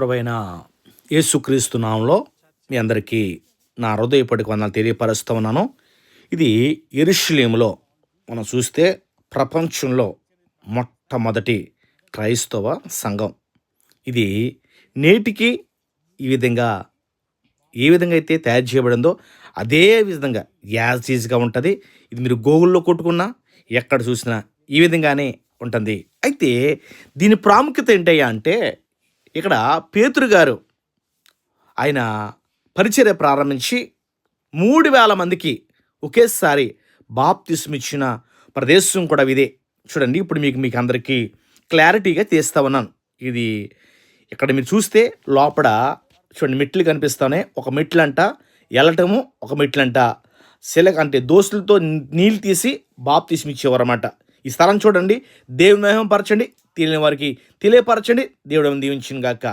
ప్రభైన యేసుక్రీస్తు నామంలో మీ అందరికీ నా హృదయపడికి వందలు తెలియపరుస్తూ ఉన్నాను. ఇది ఎరుషులేములో మనం చూస్తే ప్రపంచంలో మొట్టమొదటి క్రైస్తవ సంఘం. ఇది నేటికి ఈ విధంగా ఏ విధంగా అయితే తయారు చేయబడిందో అదే విధంగా యాజ్ ఈజ్గా ఉంటుంది. ఇది మీరు గూగుల్లో కొట్టుకున్నా ఎక్కడ చూసినా ఈ విధంగానే ఉంటుంది. అయితే దీని ప్రాముఖ్యత ఏంటయ్యా అంటే ఇక్కడ పేతురు గారు ఆయన పరిచర్య ప్రారంభించి మూడు వేల మందికి ఒకేసారి బాప్తిస్మిచ్చిన ప్రదేశం కూడా ఇదే. చూడండి ఇప్పుడు మీకు మీకు అందరికీ క్లారిటీగా తీస్తా ఉన్నాను. ఇది ఇక్కడ మీరు చూస్తే లోపల చూడండి మెట్లు కనిపిస్తానే. ఒక మెట్లు అంట వెళ్ళటము ఒక మెట్లు అంట శిలక అంటే దోస్తులతో నీళ్ళు తీసి బాప్తిస్మ్ ఇచ్చేవారు అన్నమాట ఈ స్థలం చూడండి దేవుని మహిమపరచండి తెలియని వారికి తెలియపరచండి. దేవుడు దీవించిన గాక